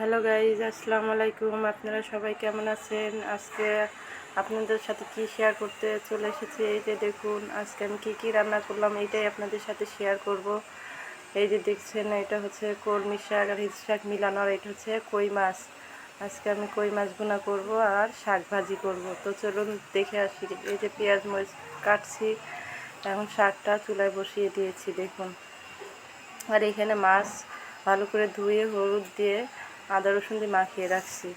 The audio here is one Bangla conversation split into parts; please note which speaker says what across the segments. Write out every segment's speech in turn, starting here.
Speaker 1: হ্যালো গাইজ আসসালামু আলাইকুম আপনারা সবাই কেমন আছেন? আজকে আপনাদের সাথে কি শেয়ার করতে চলে এসেছি? এই যে দেখুন, আজকে আমি কী কী রান্না করলাম, এইটাই আপনাদের সাথে শেয়ার করব। এই যে দেখছেন, এটা হচ্ছে কলমি শাক আর হিচ শাক মিলানো, আর এটা হচ্ছে কই মাছ। আজকে আমি কই মাছ ভুনা করব আর শাক ভাজি করব। তো চলুন দেখে আসি। এই যে পেঁয়াজ মরিচ কাটছি, এখন শাকটা চুলায় বসিয়ে দিয়েছি, দেখুন। আর এখানে মাছ ভালো করে ধুয়ে, হলুদ দিয়ে আদা রসুন দিয়ে মাখিয়ে রাখছি।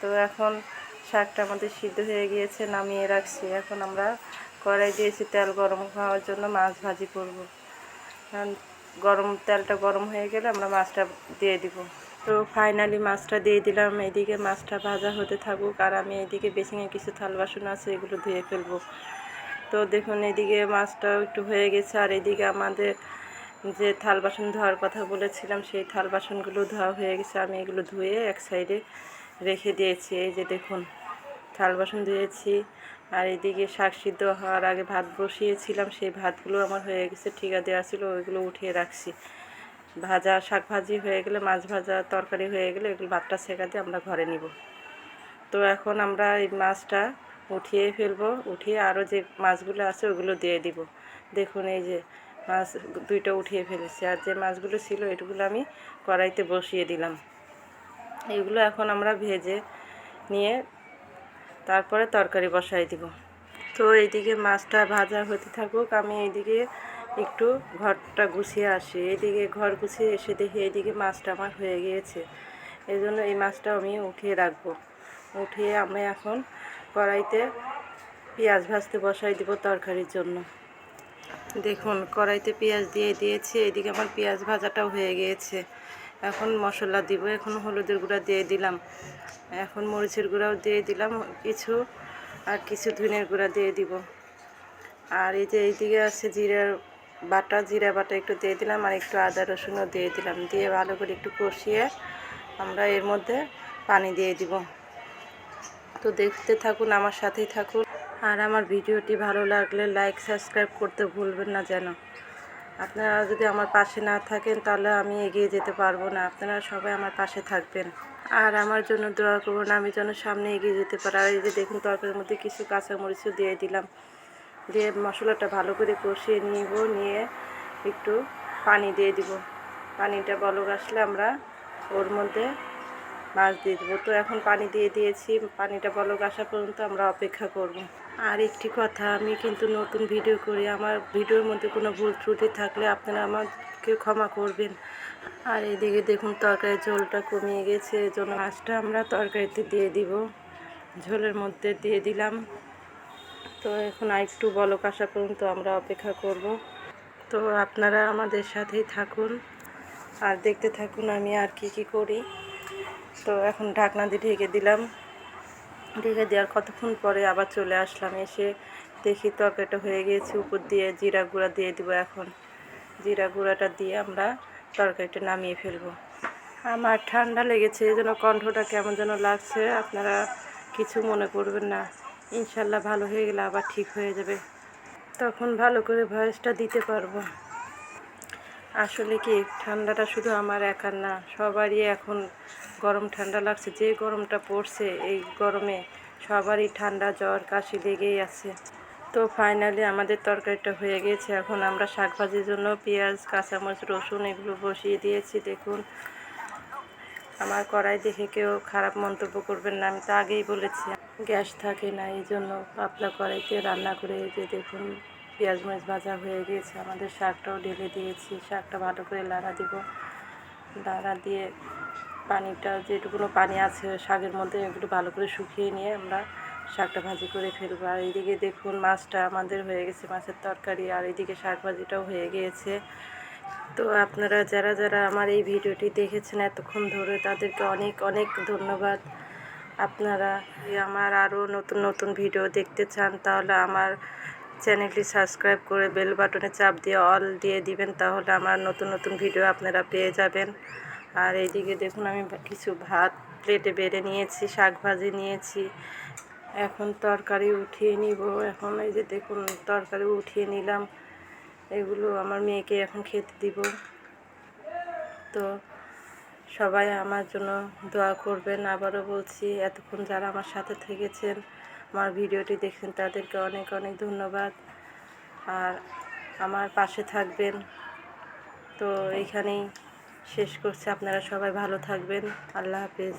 Speaker 1: তো এখন শাকটা আমাদের সিদ্ধ হয়ে গিয়েছে, নামিয়ে রাখছি। এখন আমরা কড়াই দিয়েছি তেল গরম হওয়ার জন্য মাছ ভাজি করব। গরম, তেলটা গরম হয়ে গেলে আমরা মাছটা দিয়ে দিব। তো ফাইনালি মাছটা দিয়ে দিলাম। এদিকে মাছটা ভাজা হতে থাকুক আর আমি এদিকে বেসিংয়ে কিছু থাল বাসন আছে, এগুলো ধুয়ে ফেলব। তো দেখুন, এদিকে মাছটাও একটু হয়ে গেছে আর এদিকে আমাদের যে থাল বাসন ধোয়ার কথা বলেছিলাম, সেই থাল বাসনগুলো ধোয়া হয়ে গেছে। আমি এগুলো ধুয়ে এক সাইডে রেখে দিয়েছি। এই যে দেখুন, থাল বাসন ধুয়েছি। আর এদিকে শাক সিদ্ধ হওয়ার আগে ভাত বসিয়েছিলাম। সেই ভাতগুলো আমার হয়ে গেছে, ঠিকা দেওয়া ছিল, ওইগুলো উঠিয়ে রাখছি। ভাজা শাক ভাজি হয়ে গেলে, মাছ ভাজা তরকারি হয়ে গেলে, এগুলো ভাতটা শেখা দিয়ে আমরা ঘরে নিব। তো এখন আমরা এই মাছটা উঠিয়ে ফেলব। উঠিয়ে আরও যে মাছগুলো আছে, ওগুলো দিয়ে দিব। দেখুন, এই যে মাছ দুইটা উঠিয়ে ফেলেছি। আর যে মাছগুলো ছিল এগুলো আমি কড়াইতে বসিয়ে দিলাম। এগুলো এখন আমরা ভেজে নিয়ে তারপরে তরকারি বসাই দিব। তো এইদিকে মাছটা ভাজা হতে থাকুক, আমি এইদিকে একটু ঘরটা গুছিয়ে আসি। এইদিকে ঘর গুছিয়ে এসে দেখি এইদিকে মাছটা আমার হয়ে গিয়েছে। এই জন্য এই মাছটা আমি উঠিয়ে রাখব। উঠিয়ে আমি এখন কড়াইতে পেঁয়াজ ভাজতে বসাই দিব তরকারির জন্য। দেখুন, কড়াইতে পেঁয়াজ দিয়ে দিয়েছি, এদিকে আমার পেঁয়াজ ভাজাটাও হয়ে গিয়েছে। এখন মশলা দিব, এখন হলুদের গুঁড়া দিয়ে দিলাম। এখন মরিচের গুঁড়াও দিয়ে দিলাম, কিছু, আর কিছু ধনের গুঁড়া দিয়ে দিব। আর এই যে এইদিকে আছে জিরার বাটা, জিরা বাটা একটু দিয়ে দিলাম, আর একটু আদা রসুনও দিয়ে দিলাম। দিয়ে ভালো করে একটু কষিয়ে আমরা এর মধ্যে পানি দিয়ে দিব। তো দেখতে থাকুন, আমার সাথেই থাকুন। আর আমার ভিডিওটি ভালো লাগলে লাইক, সাবস্ক্রাইব করতে ভুলবেন না যেন। আপনারা যদি আমার পাশে না থাকেন, তাহলে আমি এগিয়ে যেতে পারব না। আপনারা সবাই আমার পাশে থাকবেন। আর আমার জন্য দোয়া করুন, আমি যেন সামনে এগিয়ে যেতে পারি। আর এই যে দেখুন, তরকারির মধ্যে কিছু কাঁচামরিচও দিয়ে দিলাম। দিয়ে মশলাটা ভালো করে কষিয়ে নিব, নিয়ে একটু পানি দিয়ে দিব। পানিটা বলক আসলে আমরা ওর মধ্যে মাছ দিয়ে দেবো। তো এখন পানি দিয়ে দিয়েছি। পানিটা বলক আসা পর্যন্ত আমরা অপেক্ষা করব। আর একটি কথা, আমি কিন্তু নতুন ভিডিও করি। আমার ভিডিওর মধ্যে কোনো ভুল ত্রুটি থাকলে আপনারা আমাকে ক্ষমা করবেন। আর এদিকে দেখুন, তরকারির ঝোলটা কমিয়ে গেছে। এই জন্য মাছটা আমরা তরকারিতে দিয়ে দিব। ঝোলের মধ্যে দিয়ে দিলাম। তো এখন আর একটু বলক আসা পর্যন্ত আমরা অপেক্ষা করব। তো আপনারা আমাদের সাথেই থাকুন। আর দেখতে থাকুন আমি আর কি কি করি। তো এখন ঢাকনা দিয়ে ঢেকে দিলাম। ঢেকে দেওয়ার কতক্ষণ পরে আবার চলে আসলাম, এসে দেখি তরকারিটা হয়ে গিয়েছে উপর দিয়ে জিরা গুঁড়া দিয়ে দিব এখন। জিরা গুঁড়াটা দিয়ে আমরা তরকারিটা নামিয়ে ফেলব। আমার ঠান্ডা লেগেছে, এই জন্য কণ্ঠটা কেমন যেন লাগছে। আপনারা কিছু মনে করবেন না। ইনশাল্লাহ ভালো হয়ে গেলে আবার ঠিক হয়ে যাবে। তখন ভালো করে ভয়েসটা দিতে পারব। আসলে কি ঠান্ডাটা শুধু আমার একার না, সবারই এখন গরম ঠান্ডা লাগছে। যে গরমটা পড়ছে এই গরমে সবারই ঠান্ডা, জ্বর, কাশি লেগেই আছে। তো ফাইনালি আমাদের তরকারিটা হয়ে গেছে। এখন আমরা শাক ভাজির জন্য পেঁয়াজ, কাঁচামরিচ, রসুন এগুলো বসিয়ে দিয়েছি। দেখুন, আমার কড়াই দেখে কেউ খারাপ মন্তব্য করবেন না, আমি তো আগেই বলেছি। গ্যাস থাকে না এই জন্য পাতলা কড়াইতে রান্না করে যে দেখুন পেঁয়াজ মরিচ ভাজা হয়ে গিয়েছে আমাদের শাকটাও ঢেলে দিয়েছি। শাকটা ভালো করে লাড়া দিব। লাড়া দিয়ে পানিটা, যেটুকুনো পানি আছে শাকের মধ্যে, একটু ভালো করে শুকিয়ে নিয়ে আমরা শাকটা ভাজি করে ফেলব। আর এইদিকে দেখুন মাছটা আমাদের হয়ে গেছে, মাছের তরকারি। আর এইদিকে শাক ভাজিটাও হয়ে গিয়েছে। তো আপনারা যারা যারা আমার এই ভিডিওটি দেখেছেন এতক্ষণ ধরে, তাদেরকে অনেক অনেক ধন্যবাদ। আপনারা আমার আরও নতুন নতুন ভিডিও দেখতে চান, তাহলে আমার চ্যানেলটি সাবস্ক্রাইব করে বেল বাটনে চাপ দিয়ে অল দিয়ে দিবেন, তাহলে আমার নতুন নতুন ভিডিও আপনারা পেয়ে যাবেন। আর এইদিকে দেখুন, আমি কিছু ভাত প্লেটে বেড়ে নিয়েছি, শাক ভাজি নিয়েছি। এখন তরকারি উঠিয়ে নিব। এখন এই যে দেখুন, তরকারি উঠিয়ে নিলাম। এগুলো আমার মেয়েকে এখন খেতে দিব। তো সবাই আমার জন্য দোয়া করবেন। আবারও বলছি, এতক্ষণ যারা আমার সাথে থেকেছেন আমার ভিডিওটি দেখছেন তাদেরকে অনেক অনেক ধন্যবাদ। আর আমার পাশে থাকবেন। তো এখানেই শেষ করছি। আপনারা সবাই ভালো থাকবেন। আল্লাহ হাফেজ।